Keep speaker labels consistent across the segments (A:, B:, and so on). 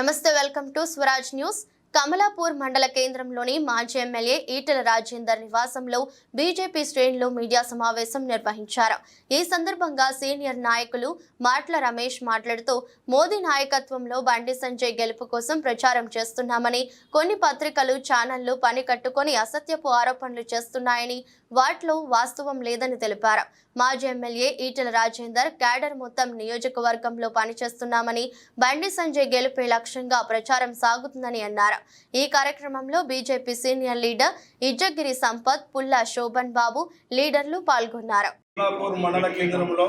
A: నమస్తే welcome to Swaraj news. Kamalapur మండల కేంద్రంలోని మాజీ ఎమ్మెల్యే ఈటెల రాజేందర్ నివాసంలో బీజేపీ శ్రేణులు మీడియా సమావేశం నిర్వహించారు. ఈ సందర్భంగా సీనియర్ నాయకులు మాట్ల రమేష్ మాట్లాడుతూ మోదీ నాయకత్వంలో బండి సంజయ్ గెలుపు కోసం ప్రచారం చేస్తున్నామని కొన్ని పత్రికలు ఛానళ్ళు పని కట్టుకొని అసత్యపు ఆరోపణలు చేస్తున్నాయని వాటిలో వాస్తవం లేదని తెలిపారు. మాజీ ఎమ్మెల్యే ఈటల రాజేందర్ క్యాడర్ మొత్తం నియోజకవర్గంలో పనిచేస్తున్నామని బండి సంజయ్ గెలుపే లక్ష్యంగా ప్రచారం సాగుతుందని అన్నారు. ఈ కార్యక్రమంలో BJP senior leader Ijjagiri Sampath Pulla Shobhan Babu లీడర్లు పాల్గొన్నారు.
B: కమలాపూర్ మండల కేంద్రంలో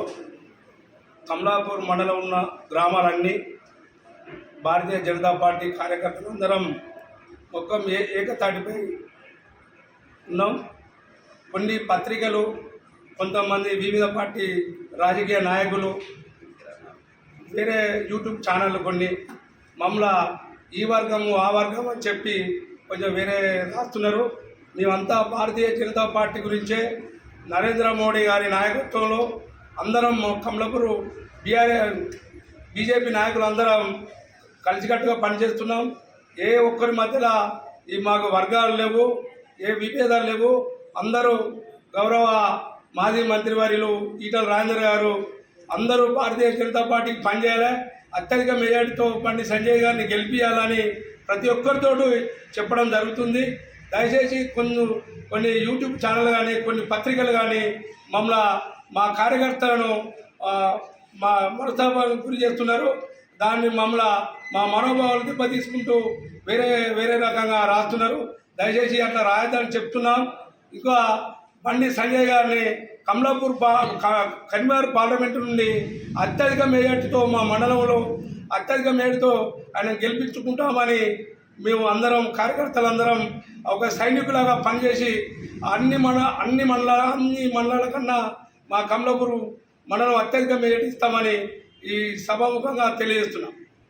B: కమలాపూర్ మండలం ఉన్న గ్రామాలన్నీ భారతీయ జనతా పార్టీ కార్యకర్తలందరం మొత్తం ఏ ఏకతాటిపై ఉన్నాం. కొన్ని పత్రికలు కొంతమంది వివిధ పార్టీ రాజకీయ నాయకులు వేరే యూట్యూబ్ ఛానళ్ళు కొన్ని మమ్మల్ని ఈ వర్గము ఆ వర్గం అని చెప్పి కొంచెం వేరే రాస్తున్నారు. మేమంతా భారతీయ జనతా పార్టీ గురించే నరేంద్ర మోడీ గారి నాయకత్వంలో అందరం కమలపురు బీఆర్ బీజేపీ నాయకులు అందరం కలిసికట్టుగా పనిచేస్తున్నాం. ఏ ఒక్కరి మధ్యలో ఈ మాకు వర్గాలు లేవు ఏ విభేదాలు లేవు. అందరూ గౌరవ మాజీ మంత్రివర్యులు ఈటల రాజేంద్ర గారు అందరూ భారతీయ జనతా పార్టీకి పనిచేయాలి. అత్యధిక మెజార్టీతో బండి సంజయ్ గారిని గెలిపించాలని ప్రతి ఒక్కరితోటి చెప్పడం జరుగుతుంది. దయచేసి కొన్ని కొన్ని యూట్యూబ్ ఛానల్ కానీ కొన్ని పత్రికలు కానీ మమ్మల్ని మా కార్యకర్తలను మా మనస్తాపాలకు గురి చేస్తున్నారు. దాన్ని మమ్మల్ని మా మనోభావాలు దెబ్బతీసుకుంటూ వేరే వేరే రకంగా రాస్తున్నారు. దయచేసి అట్లా రాయద్దని చెప్తున్నాం. ఇంకా బండి సంజయ్ గారిని కమలాపూర్ పా క- పార్లమెంటు నుండి అత్యధిక మేయటితో మా మండలంలో అత్యధిక మేరతో ఆయన గెలిపించుకుంటామని మేము అందరం కార్యకర్తలందరం ఒక సైనికులాగా పనిచేసి అన్ని మన అన్ని మండలాల అన్ని మండలాల కన్నా మా కమలాపూర్ మండలం అత్యధిక మేయటిస్తామని ఈ సభాముఖంగా తెలియజేస్తున్నాం.